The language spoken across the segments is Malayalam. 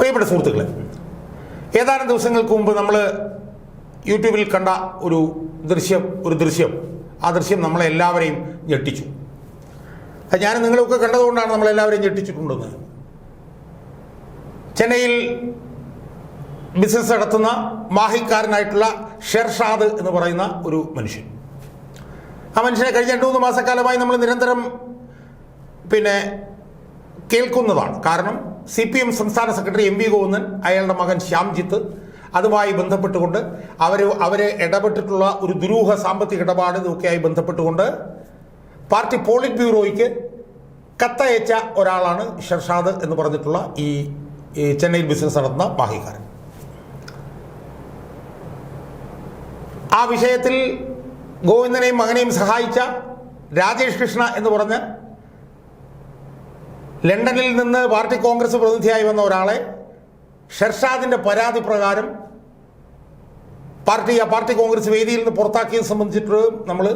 പ്രിയപ്പെട്ട സുഹൃത്തുക്കളെ ഏതാനും ദിവസങ്ങൾക്ക് മുമ്പ് നമ്മൾ യൂട്യൂബിൽ കണ്ട ഒരു ദൃശ്യം ഒരു ദൃശ്യം. ആ ദൃശ്യം നമ്മളെ എല്ലാവരെയും ഞെട്ടിച്ചു. അത് ഞാൻ നിങ്ങളൊക്കെ കണ്ടതുകൊണ്ടാണ് നമ്മളെല്ലാവരെയും ഞെട്ടിച്ചിട്ടുണ്ടെന്ന്. ചെന്നൈയിൽ ബിസിനസ് നടത്തുന്ന മാഹിക്കാരനായിട്ടുള്ള ഷെർഷാദ് എന്ന് പറയുന്ന ഒരു മനുഷ്യൻ. ആ മനുഷ്യനെ കഴിഞ്ഞ രണ്ട് മൂന്ന് മാസക്കാലമായി നമ്മൾ നിരന്തരം പിന്നെ കേൾക്കുന്നതാണ്. കാരണം സി പി എം സംസ്ഥാന സെക്രട്ടറി എം വി ഗോവിന്ദൻ അയാളുടെ മകൻ ശ്യാംജിത്ത് അതുമായി ബന്ധപ്പെട്ടുകൊണ്ട് അവർ അവരെ ഇടപെട്ടിട്ടുള്ള ഒരു ദുരൂഹ സാമ്പത്തിക ഇടപാട് ഇതൊക്കെയായി ബന്ധപ്പെട്ടുകൊണ്ട് പാർട്ടി പോളിറ്റ് ബ്യൂറോയ്ക്ക് കത്തയച്ച ഒരാളാണ് ഷർഷാദ് എന്ന് പറഞ്ഞിട്ടുള്ള ഈ ചെന്നൈയിൽ ബിസിനസ് നടത്തുന്ന മാഹിക്കാരൻ ആ വിഷയത്തിൽ ഗോവിന്ദനെയും മകനെയും സഹായിച്ച രാജേഷ് കൃഷ്ണ എന്ന് പറഞ്ഞ ലണ്ടനിൽ നിന്ന് പാർട്ടി കോൺഗ്രസ് പ്രതിനിധിയായി വന്ന ഒരാളെ ഷെർഷാദിന്റെ പരാതി പ്രകാരം പാർട്ടി പാർട്ടി കോൺഗ്രസ് വേദിയിൽ നിന്ന് പുറത്താക്കിയത് സംബന്ധിച്ചിട്ട് നമ്മൾ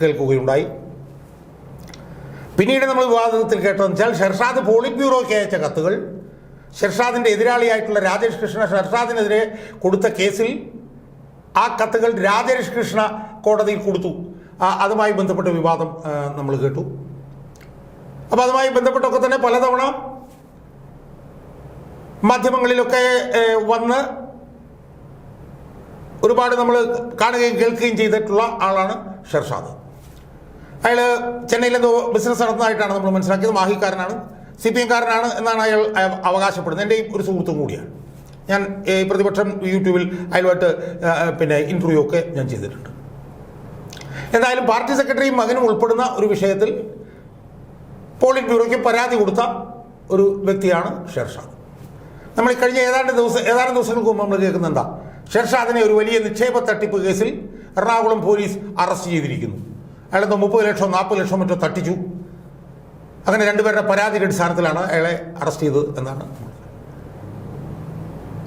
കേൾക്കുകയുണ്ടായി. പിന്നീട് നമ്മൾ വിവാദത്തിൽ കേട്ടതെന്ന് വെച്ചാൽ ഷെർഷാദ് പോളിറ്റ് ബ്യൂറോയ്ക്ക് അയച്ച കത്തുകൾ ഷെർഷാദിന്റെ എതിരാളിയായിട്ടുള്ള രാജേഷ് കൃഷ്ണ ഷെർഷാദിനെതിരെ കൊടുത്ത കേസിൽ ആ കത്തുകൾ രാജേഷ് കൃഷ്ണ കോടതിയിൽ കൊടുത്തു. അതുമായി ബന്ധപ്പെട്ട വിവാദം നമ്മൾ കേട്ടു. അപ്പോൾ അതുമായി ബന്ധപ്പെട്ടൊക്കെ തന്നെ പലതവണ മാധ്യമങ്ങളിലൊക്കെ വന്ന് ഒരുപാട് നമ്മൾ കാണുകയും കേൾക്കുകയും ചെയ്തിട്ടുള്ള ആളാണ് ഷെർഷാദ് അയാൾ ചെന്നൈയിൽ എന്തോ ബിസിനസ് നടത്തുന്നതായിട്ടാണ് നമ്മൾ മനസ്സിലാക്കിയത്. മാഹിക്കാരനാണ്. സി പി എംകാരനാണ് എന്നാണ് അയാൾ അയ- അവകാശപ്പെടുന്നത്. എന്റെ ഒരു സുഹൃത്തും കൂടിയാണ്. ഞാൻ പ്രതിപക്ഷം യൂട്യൂബിൽ അയാളുമായിട്ട് പിന്നെ ഇന്റർവ്യൂ ഒക്കെ ഞാൻ ചെയ്തിട്ടുണ്ട്. എന്തായാലും പാർട്ടി സെക്രട്ടറിയും മകനും ഉൾപ്പെടുന്ന ഒരു വിഷയത്തിൽ പോളിറ്റ് ബ്യൂറോയ്ക്ക് പരാതി കൊടുത്ത ഒരു വ്യക്തിയാണ് ഷെർഷാ. നമ്മൾ കഴിഞ്ഞ ഏതാണ്ട് ദിവസം ഏതാനും ദിവസങ്ങൾക്ക് മുമ്പ് നമ്മൾ കേൾക്കുന്ന എന്താ? ഷെർഷാദിനെ ഒരു വലിയ നിക്ഷേപ തട്ടിപ്പ് കേസിൽ എറണാകുളം പോലീസ് അറസ്റ്റ് ചെയ്തിരിക്കുന്നു. അയാളെന്തോ മുപ്പത് ലക്ഷം നാൽപ്പത് ലക്ഷം മറ്റോ തട്ടിച്ചു. അങ്ങനെ രണ്ടുപേരുടെ പരാതിയുടെ അടിസ്ഥാനത്തിലാണ് അയാളെ അറസ്റ്റ് ചെയ്തത് എന്നാണ്.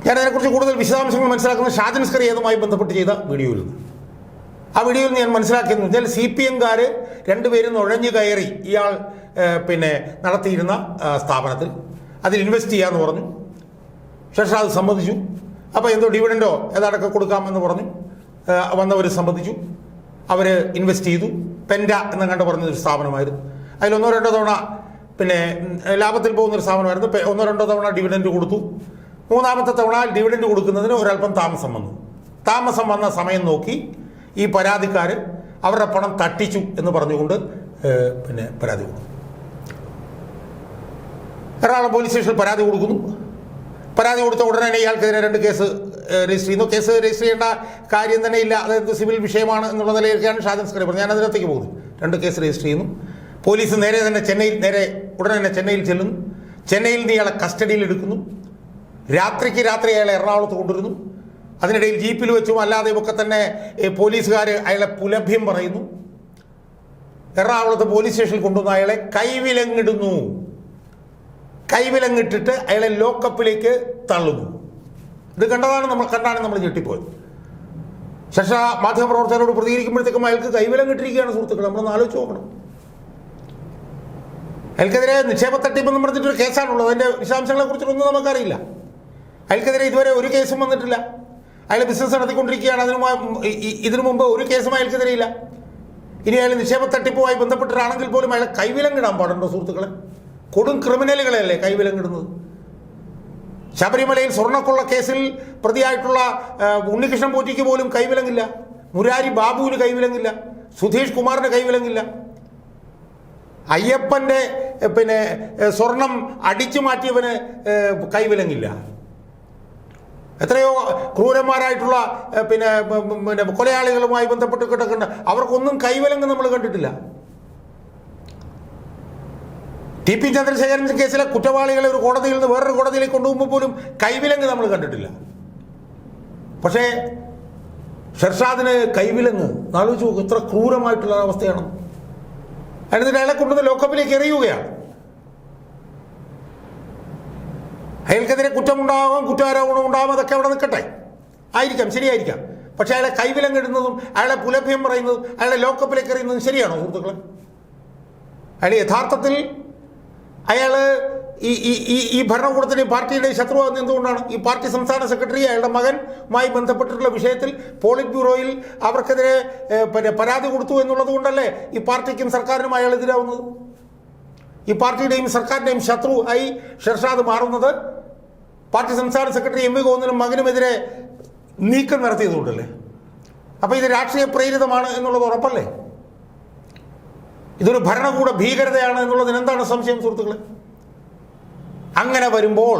ഞാൻ അതിനെക്കുറിച്ച് കൂടുതൽ വിശദാംശങ്ങൾ മനസ്സിലാക്കുന്നത് ഷാജൻ സ്കറി അതുമായി ബന്ധപ്പെട്ട് ചെയ്ത വീഡിയോയിൽ നിന്ന്. ആ വീഡിയോയിൽ ഞാൻ മനസ്സിലാക്കിയെന്ന് വെച്ചാൽ സി പി എംകാർ രണ്ടുപേരും നുഴഞ്ഞു കയറി ഇയാൾ പിന്നെ നടത്തിയിരുന്ന സ്ഥാപനത്തിൽ. അതിൽ ഇൻവെസ്റ്റ് ചെയ്യാമെന്ന് പറഞ്ഞു. ശേഷം അത് സമ്മതിച്ചു അപ്പോൾ എന്തോ ഡിവിഡൻഡോ ഏതാണ്ടൊക്കെ കൊടുക്കാമെന്ന് പറഞ്ഞു. വന്നവർ സമ്മതിച്ചു അവർ ഇൻവെസ്റ്റ് ചെയ്തു. പെൻഡ എന്ന് കണ്ട് പറഞ്ഞൊരു സ്ഥാപനമായിരുന്നു. അതിലൊന്നോ രണ്ടോ തവണ പിന്നെ ലാഭത്തിൽ പോകുന്നൊരു സ്ഥാപനമായിരുന്നു. ഒന്നോ രണ്ടോ തവണ ഡിവിഡൻഡ് കൊടുത്തു. മൂന്നാമത്തെ തവണ ഡിവിഡൻഡ് കൊടുക്കുന്നതിന് ഒരല്പം താമസം വന്നു. താമസം വന്ന സമയം നോക്കി ഈ പരാതിക്കാർ അവരുടെ പണം തട്ടിച്ചു എന്ന് പറഞ്ഞുകൊണ്ട് പിന്നെ പരാതി കൊടുത്തു. എറണാകുളം പോലീസ് സ്റ്റേഷനിൽ പരാതി കൊടുക്കുന്നു. പരാതി കൊടുത്ത ഉടനെ തന്നെ ഇയാൾക്കെതിരെ രണ്ട് കേസ് രജിസ്റ്റർ ചെയ്യുന്നു. കേസ് രജിസ്റ്റർ ചെയ്യേണ്ട കാര്യം തന്നെ ഇല്ല. അതായത് സിവിൽ വിഷയമാണ് എന്നുള്ള നിലയിലേക്കാണ് ഷാജൻ സ്കറി പറഞ്ഞത്. ഞാൻ അതിനകത്തേക്ക് പോകുന്നു. രണ്ട് കേസ് രജിസ്റ്റർ ചെയ്യുന്നു. പോലീസ് നേരെ തന്നെ ചെന്നൈയിൽ നേരെ ഉടനെ തന്നെ ചെന്നൈയിൽ ചെല്ലുന്നു. ചെന്നൈയിൽ നിന്ന് ഇയാളെ കസ്റ്റഡിയിൽ എടുക്കുന്നു. രാത്രിക്ക് രാത്രി അയാളെ എറണാകുളത്ത് കൊണ്ടുവരുന്നു. അതിനിടയിൽ ജീപ്പിൽ വെച്ചും അല്ലാതെയും ഒക്കെ തന്നെ പോലീസുകാർ അയാളെ പുലഭ്യം പറയുന്നു. എറണാകുളത്ത് പോലീസ് സ്റ്റേഷനിൽ കൊണ്ടുവന്ന അയാളെ കൈവിലങ്ങിടുന്നു. കൈവിലങ്ങിട്ടിട്ട് അയാളെ ലോക്കപ്പിലേക്ക് തള്ളുന്നു. ഇത് കണ്ടതാണ് നമ്മൾ കണ്ടാണ് നമ്മൾ ഞെട്ടിപ്പോയത്. ശേഷ മാധ്യമപ്രവർത്തകരോട് പ്രതികരിക്കുമ്പോഴത്തേക്കും അയാൾക്ക് കൈവിലങ്ങിട്ടിരിക്കുകയാണ് സുഹൃത്തുക്കൾ. നമ്മളൊന്ന് ആലോചിച്ച് നോക്കണം. അയാൾക്കെതിരെ നിക്ഷേപ തട്ടിപ്പെന്ന് പറഞ്ഞിട്ടൊരു കേസാണുള്ളത്. അതിന്റെ വിശദാംശങ്ങളെ കുറിച്ചിട്ടൊന്നും നമുക്കറിയില്ല. അയാൾക്കെതിരെ ഇതുവരെ ഒരു കേസും വന്നിട്ടില്ല. അയാൾ ബിസിനസ് നടത്തിക്കൊണ്ടിരിക്കുകയാണ്. അതിനു ഇതിനു മുമ്പ് ഒരു കേസും അയാൾക്കെതിരെ ഇല്ല. ഇനി അയാൾ നിക്ഷേപ തട്ടിപ്പുമായി ബന്ധപ്പെട്ടിട്ടാണെങ്കിൽ പോലും അയാളെ കൈവിലങ്ങിടാൻ പാടുണ്ടോ സുഹൃത്തുക്കളെ? കൊടും ക്രിമിനലുകളെയല്ലേ കൈവിലങ്ങിടുന്നത്? ശബരിമലയിൽ സ്വർണക്കൊള്ള കേസിൽ പ്രതിയായിട്ടുള്ള ഉണ്ണികൃഷ്ണൻ പോറ്റിക്ക് പോലും കൈവിലങ്ങില്ല. മുരാരി ബാബുവിന് കൈവിലങ്ങില്ല. സുധീഷ് കുമാറിന് കൈവിലങ്ങില്ല. അയ്യപ്പന്റെ പിന്നെ സ്വർണം അടിച്ചു മാറ്റിയവന് കൈവിലങ്ങില്ല. എത്രയോ ക്രൂരന്മാരായിട്ടുള്ള പിന്നെ പിന്നെ കൊലയാളികളുമായി ബന്ധപ്പെട്ട് കിടക്കുന്ന അവർക്കൊന്നും കൈവിലങ്ങ് നമ്മൾ കണ്ടിട്ടില്ല. ടി പി ചന്ദ്രശേഖരൻ കേസിലെ കുറ്റവാളികളെ ഒരു കോടതിയിൽ നിന്ന് വേറൊരു കോടതിയിലേക്ക് കൊണ്ടുപോകുമ്പോൾ പോലും കൈവിലങ്ങ് നമ്മൾ കണ്ടിട്ടില്ല. പക്ഷേ ഷെർഷാദിന് കൈവിലങ്ങ് ആലോചിച്ച് നോക്കും ഇത്ര ക്രൂരമായിട്ടുള്ള അവസ്ഥയാണ്. എന്നിട്ട് അയാളെ കൊണ്ടുവന്ന് ലോക്കപ്പിലേക്ക് എറിയുകയാണ്. അയാൾക്കെതിരെ കുറ്റമുണ്ടാകാം കുറ്റാരോപണം ഉണ്ടാകാം അതൊക്കെ അവിടെ നിൽക്കട്ടെ. ആയിരിക്കാം ശരിയായിരിക്കാം. പക്ഷേ അയാളെ കൈവിലങ്ങിടുന്നതും അയാളെ പുലഭ്യം പറയുന്നതും അയാളെ ലോക്കപ്പിലേക്ക് എറിയുന്നതും ശരിയാണോ സുഹൃത്തുക്കളെ? അയാൾ യഥാർത്ഥത്തിൽ അയാൾ ഈ ഈ ഈ ഈ പാർട്ടിയുടെ ശത്രുവാകുന്ന എന്തുകൊണ്ടാണ്? ഈ പാർട്ടി സംസ്ഥാന സെക്രട്ടറി അയാളുടെ മകൻമായി ബന്ധപ്പെട്ടിട്ടുള്ള വിഷയത്തിൽ പോളിറ്റ് ബ്യൂറോയിൽ അവർക്കെതിരെ പിന്നെ പരാതി കൊടുത്തു എന്നുള്ളത് കൊണ്ടല്ലേ ഈ പാർട്ടിക്കും സർക്കാരിനും അയാൾ എതിരാവുന്നത്? ഈ പാർട്ടിയുടെയും സർക്കാരിന്റെയും ശത്രു ആയി ഷെർഷാദ് മാറുന്നത് പാർട്ടി സംസ്ഥാന സെക്രട്ടറി എം വി ഗോവിന്ദനും മകനുമെതിരെ നീക്കം നടത്തിയതുകൊണ്ടല്ലേ? അപ്പോൾ ഇത് രാഷ്ട്രീയ പ്രേരിതമാണ് എന്നുള്ളത് ഉറപ്പല്ലേ? ഇതൊരു ഭരണകൂട ഭീകരതയാണ് എന്നുള്ളതിന് എന്താണ് സംശയം സുഹൃത്തുക്കളെ? അങ്ങനെ വരുമ്പോൾ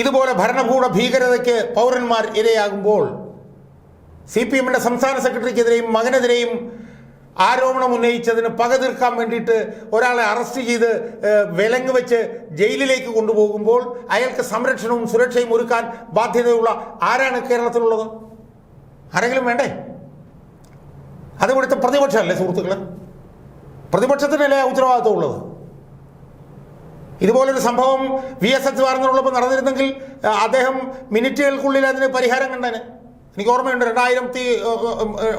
ഇതുപോലെ ഭരണകൂട ഭീകരതയ്ക്ക് പൗരന്മാർ ഇരയാകുമ്പോൾ സി പി എമ്മിന്റെ സംസ്ഥാന സെക്രട്ടറിക്കെതിരെയും മകനെതിരെയും ആരോപണം ഉന്നയിച്ചതിന് പക തീർക്കാൻ വേണ്ടിയിട്ട് ഒരാളെ അറസ്റ്റ് ചെയ്ത് വിലങ്ങ് വെച്ച് ജയിലിലേക്ക് കൊണ്ടുപോകുമ്പോൾ അയാൾക്ക് സംരക്ഷണവും സുരക്ഷയും ഒരുക്കാൻ ബാധ്യതയുള്ള ആരാണ് കേരളത്തിലുള്ളത്? ആരെങ്കിലും വേണ്ടേ? അത് ഇവിടുത്തെ പ്രതിപക്ഷമല്ലേ സുഹൃത്തുക്കളെ? പ്രതിപക്ഷത്തിനല്ലേ ഉത്തരവാദിത്വം ഉള്ളത് ഇതുപോലൊരു സംഭവം വി എസ് എച്ച് വാർന്നുള്ളപ്പോൾ നടന്നിരുന്നെങ്കിൽ അദ്ദേഹം മിനിറ്റുകൾക്കുള്ളിൽ അതിന് പരിഹാരം കണ്ടേനെ. എനിക്ക് ഓർമ്മയുണ്ട് രണ്ടായിരത്തി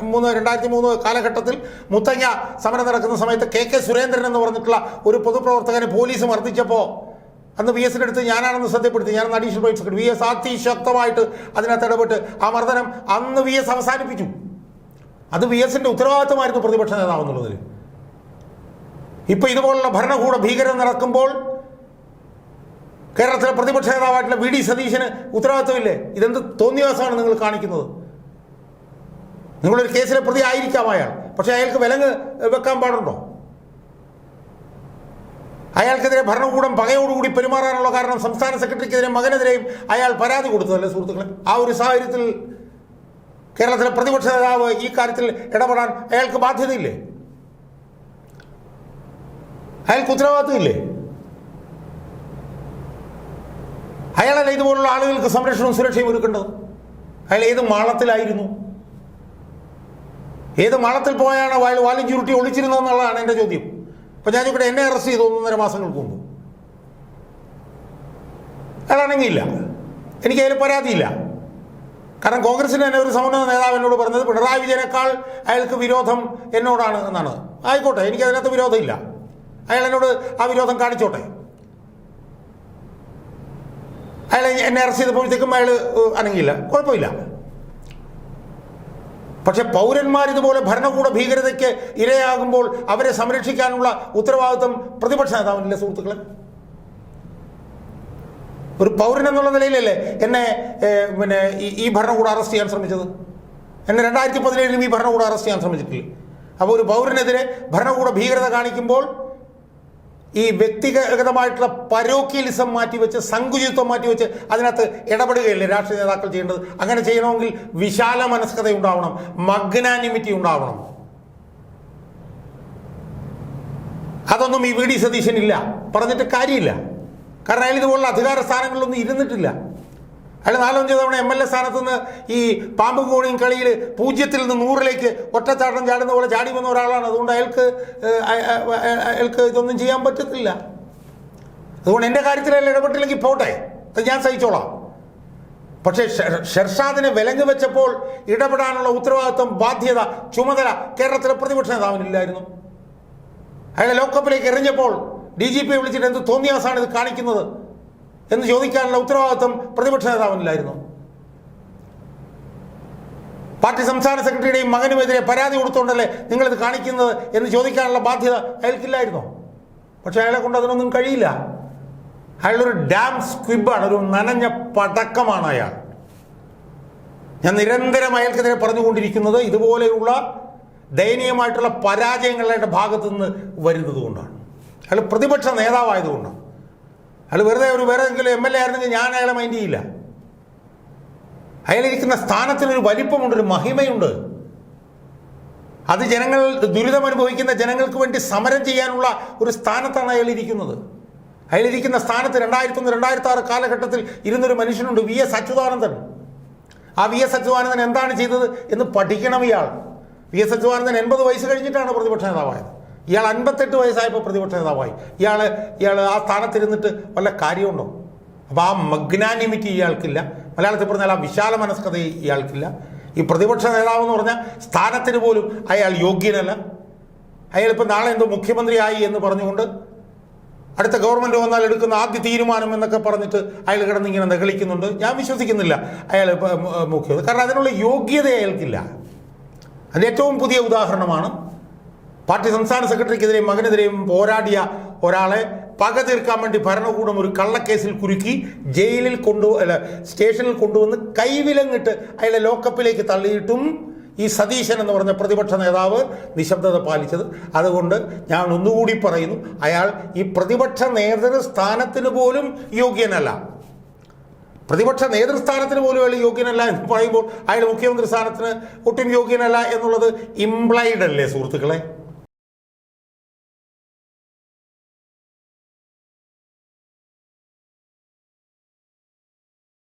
മൂന്ന് രണ്ടായിരത്തി മൂന്ന് കാലഘട്ടത്തിൽ മുത്തങ്ങ സമരം നടക്കുന്ന സമയത്ത് കെ കെ സുരേന്ദ്രൻ എന്ന് പറഞ്ഞിട്ടുള്ള ഒരു പൊതുപ്രവർത്തകനെ പോലീസ് മർദ്ദിച്ചപ്പോൾ അന്ന് വി എസിന്റെ അടുത്ത് ഞാനാണെന്ന് ശ്രദ്ധപ്പെടുത്തി ഞാൻ additional private secretary V S അതിശക്തമായിട്ട് അതിനകത്ത് ഇടപെട്ട് ആ മർദ്ദനം അന്ന് വി എസ് അവസാനിപ്പിച്ചു. അത് വി എസിന്റെ ഉത്തരവാദിത്തമായിരുന്നു പ്രതിപക്ഷ നേതാവെന്നുള്ളതിൽ ഇപ്പൊ ഇതുപോലുള്ള ഭരണകൂട ഭീകരം നടക്കുമ്പോൾ കേരളത്തിലെ പ്രതിപക്ഷ നേതാവായിട്ടുള്ള വി ഡി സതീശന് ഉത്തരവാദിത്വമില്ലേ? ഇതെന്ത് തോന്നിയവാസമാണ് നിങ്ങൾ കാണിക്കുന്നത്? നിങ്ങളൊരു കേസിലെ പ്രതി ആയിരിക്കാം അയാൾ. പക്ഷേ അയാൾക്ക് വിലങ്ങ് വെക്കാൻ പാടുണ്ടോ? അയാൾക്കെതിരെ ഭരണകൂടം പകയോടുകൂടി പെരുമാറാനുള്ള കാരണം സംസ്ഥാന സെക്രട്ടറിക്കെതിരെ മകനെതിരെയും അയാൾ പരാതി കൊടുത്തതല്ലേ സുഹൃത്തുക്കളെ? ആ ഒരു സാഹചര്യത്തിൽ കേരളത്തിലെ പ്രതിപക്ഷ നേതാവ് ഈ കാര്യത്തിൽ ഇടപെടാൻ അയാൾക്ക് ബാധ്യതയില്ലേ? അയാൾക്ക് ഉത്തരവാദിത്വമില്ലേ അയാളല്ല ഇതുപോലുള്ള ആളുകൾക്ക് സംരക്ഷണവും സുരക്ഷയും ഒരുക്കേണ്ടത്? അയാൾ ഏത് മാളത്തിലായിരുന്നു? ഏത് മാളത്തിൽ പോയാണ് അയാൾ വാലും ചുരുട്ടി ഒളിച്ചിരുന്നതെന്നുള്ളതാണ് എന്റെ ചോദ്യം. അപ്പം ഞാൻ ചോദിക്കട്ടെ എന്നെ അറസ്റ്റ് ചെയ്തു ഒന്നര മാസങ്ങൾക്ക് മുമ്പ്. അയാളാണെങ്കിൽ ഇല്ല എനിക്ക് അതിൽ പരാതിയില്ല. കാരണം കോൺഗ്രസിന് തന്നെ ഒരു സമുന്നത നേതാവ് എന്നോട് പറഞ്ഞത് പിണറായി വിജയനേക്കാൾ അയാൾക്ക് വിരോധം എന്നോടാണ് എന്നാണ്. ആയിക്കോട്ടെ എനിക്കതിനകത്ത് വിരോധമില്ല. അയാൾ എന്നോട് ആ വിരോധം കാണിച്ചോട്ടെ? അയാൾ എന്നെ അറസ്റ്റ് ചെയ്തപ്പോഴത്തേക്കും അയാൾ അനങ്ങിയില്ല. കുഴപ്പമില്ല. പക്ഷെ പൗരന്മാർ ഇതുപോലെ ഭരണകൂട ഭീകരതയ്ക്ക് ഇരയാകുമ്പോൾ അവരെ സംരക്ഷിക്കാനുള്ള ഉത്തരവാദിത്വം പ്രതിപക്ഷ നേതാവിനില്ലേ സുഹൃത്തുക്കളെ? ഒരു പൗരൻ എന്നുള്ള നിലയിലല്ലേ എന്നെ പിന്നെ ഈ ഭരണകൂടം അറസ്റ്റ് ചെയ്യാൻ ശ്രമിച്ചത്? എന്നെ രണ്ടായിരത്തി പതിനേഴിലും ഈ ഭരണകൂടം അറസ്റ്റ് ചെയ്യാൻ ശ്രമിച്ചിട്ടില്ല? അപ്പോൾ ഒരു പൗരനെതിരെ ഭരണകൂട ഭീകരത കാണിക്കുമ്പോൾ ഈ വ്യക്തിഗതമായിട്ടുള്ള പരോക്കിയലിസം മാറ്റിവെച്ച് സങ്കുചിത്വം മാറ്റിവെച്ച് അതിനകത്ത് ഇടപെടുകയല്ലേ രാഷ്ട്രീയ നേതാക്കൾ ചെയ്യേണ്ടത്? അങ്ങനെ ചെയ്യണമെങ്കിൽ വിശാല മനസ്കത ഉണ്ടാവണം മഗ്നാനിമിറ്റി ഉണ്ടാവണം. അതൊന്നും ഈ വി ഡി സതീശനില്ല. പറഞ്ഞിട്ട് കാര്യമില്ല. കാരണം അയാൾ ഇതുപോലുള്ള അധികാര സ്ഥാനങ്ങളിലൊന്നും ഇരുന്നിട്ടില്ല. അയാൾ നാലഞ്ച് തവണ എം എൽ എ സ്ഥാനത്ത് നിന്ന് ഈ പാമ്പും കോണിയും കളിയിൽ പൂജ്യത്തിൽ നിന്ന് നൂറിലേക്ക് ഒറ്റച്ചാട്ടം ചാടുന്ന പോലെ ചാടി വന്ന ഒരാളാണ്. അതുകൊണ്ട് അയാൾക്ക് അയാൾക്ക് ഇതൊന്നും ചെയ്യാൻ പറ്റത്തില്ല. അതുകൊണ്ട് എന്റെ കാര്യത്തിൽ അയാൾ ഇടപെട്ടില്ലെങ്കിൽ പോട്ടെ. അത് ഞാൻ സഹിച്ചോളാം. പക്ഷേ ഷെർ- ഷെർഷാദിനെ വിലങ്ങ് വെച്ചപ്പോൾ ഇടപെടാനുള്ള ഉത്തരവാദിത്വം ബാധ്യത ചുമതല കേരളത്തിലെ പ്രതിപക്ഷ നേതാവിനില്ലായിരുന്നു. അയാളെ ലോക്കപ്പിലേക്ക് എറിഞ്ഞപ്പോൾ ഡി ജി പി വിളിച്ചിട്ട് എന്ത് തോന്നിയാസാണ് ഇത് കാണിക്കുന്നത്? എന്ന് ചോദിക്കാനുള്ള ഉത്തരവാദിത്വം പ്രതിപക്ഷ നേതാവിനില്ലായിരുന്നു പാർട്ടി സംസ്ഥാന സെക്രട്ടറിയുടെയും മകനുമെതിരെ പരാതി കൊടുത്തുകൊണ്ടല്ലേ നിങ്ങളിത് കാണിക്കുന്നത് എന്ന് ചോദിക്കാനുള്ള ബാധ്യത അയാൾക്കില്ലായിരുന്നോ. പക്ഷെ അയാളെ കൊണ്ട് അതിനൊന്നും കഴിയില്ല. അയാളൊരു ഡാം സ്ക്വിബാണ് ഒരു നനഞ്ഞ പടക്കമാണ് അയാൾ. ഞാൻ നിരന്തരം അയാൾക്കെതിരെ പറഞ്ഞുകൊണ്ടിരിക്കുന്നത് ഇതുപോലെയുള്ള ദയനീയമായിട്ടുള്ള പരാജയങ്ങളുടെ ഭാഗത്തു നിന്ന് വരുന്നത് കൊണ്ടാണ് അയാൾ പ്രതിപക്ഷ നേതാവായതുകൊണ്ടാണ്. അയാൾ വെറുതെ ഒരു വേറെ എങ്കിലും എം എൽ എ ആയിരുന്നെങ്കിൽ ഞാൻ അയാളെ മൈൻഡ് ചെയ്യില്ല. അയാളിരിക്കുന്ന സ്ഥാനത്തിനൊരു വലിപ്പമുണ്ട് ഒരു മഹിമയുണ്ട്. അത് ജനങ്ങൾ ദുരിതമനുഭവിക്കുന്ന ജനങ്ങൾക്ക് വേണ്ടി സമരം ചെയ്യാനുള്ള ഒരു സ്ഥാനത്താണ് അയാൾ ഇരിക്കുന്നത് അയാളിരിക്കുന്ന സ്ഥാനത്ത് രണ്ടായിരത്തി ഒന്ന് രണ്ടായിരത്തി ആറ് കാലഘട്ടത്തിൽ ഇരുന്നൊരു മനുഷ്യനുണ്ട് വി എസ് അച്യുതാനന്ദൻ. ആ വി എസ് അച്യുതാനന്ദൻ എന്താണ് ചെയ്തത് എന്ന് പഠിക്കണം ഇയാൾ. വി എസ് അച്യുതാനന്ദൻ എൺപത് വയസ്സ് കഴിഞ്ഞിട്ടാണ് പ്രതിപക്ഷ നേതാവായത്. ഇയാൾ അൻപത്തെട്ട് വയസ്സായപ്പോൾ പ്രതിപക്ഷ നേതാവായി. ഇയാൾ ഇയാൾ ആ സ്ഥാനത്തിരുന്നിട്ട് വല്ല കാര്യമുണ്ടോ? അപ്പോൾ ആ മഗ്നാനിമിറ്റി ഇയാൾക്കില്ല. മലയാളത്തിൽ പറഞ്ഞാൽ ആ വിശാല മനസ്കത ഇയാൾക്കില്ല. ഈ പ്രതിപക്ഷ നേതാവ് എന്ന് പറഞ്ഞാൽ സ്ഥാനത്തിന് പോലും അയാൾ യോഗ്യനല്ല. അയാൾ ഇപ്പം നാളെ എന്തോ മുഖ്യമന്ത്രിയായി എന്ന് പറഞ്ഞുകൊണ്ട് അടുത്ത ഗവൺമെന്റ് വന്നാൽ എടുക്കുന്ന ആദ്യ തീരുമാനം എന്നൊക്കെ പറഞ്ഞിട്ട് അയാൾ കിടന്നിങ്ങനെ നെകളിക്കുന്നുണ്ട്. ഞാൻ വിശ്വസിക്കുന്നില്ല അയാൾ മുഖ്യമന്ത്രി. കാരണം അതിനുള്ള യോഗ്യത അയാൾക്കില്ല. അതിന്റെ ഏറ്റവും പുതിയ ഉദാഹരണമാണ് പാർട്ടി സംസ്ഥാന സെക്രട്ടറിക്കെതിരെയും മകനെതിരെയും പോരാടിയ ഒരാളെ പക തീർക്കാൻ വേണ്ടി ഭരണകൂടം ഒരു കള്ളക്കേസിൽ കുരുക്കി ജയിലിൽ കൊണ്ടു അല്ല സ്റ്റേഷനിൽ കൊണ്ടുവന്ന് കൈവിലങ്ങിട്ട് അയാളെ ലോക്കപ്പിലേക്ക് തള്ളിയിട്ടും ഈ സതീശൻ എന്ന് പറഞ്ഞ പ്രതിപക്ഷ നേതാവ് നിശബ്ദത പാലിച്ചത്. അതുകൊണ്ട് ഞാൻ ഒന്നുകൂടി പറയുന്നു അയാൾ ഈ പ്രതിപക്ഷ നേതൃസ്ഥാനത്തിന് പോലും യോഗ്യനല്ല. പ്രതിപക്ഷ നേതൃസ്ഥാനത്തിന് പോലും അയാൾ യോഗ്യനല്ല എന്ന് പറയുമ്പോൾ അയാൾ മുഖ്യമന്ത്രി സ്ഥാനത്തിന് ഒട്ടും യോഗ്യനല്ല എന്നുള്ളത് ഇംപ്ലൈഡ് അല്ലേ സുഹൃത്തുക്കളെ?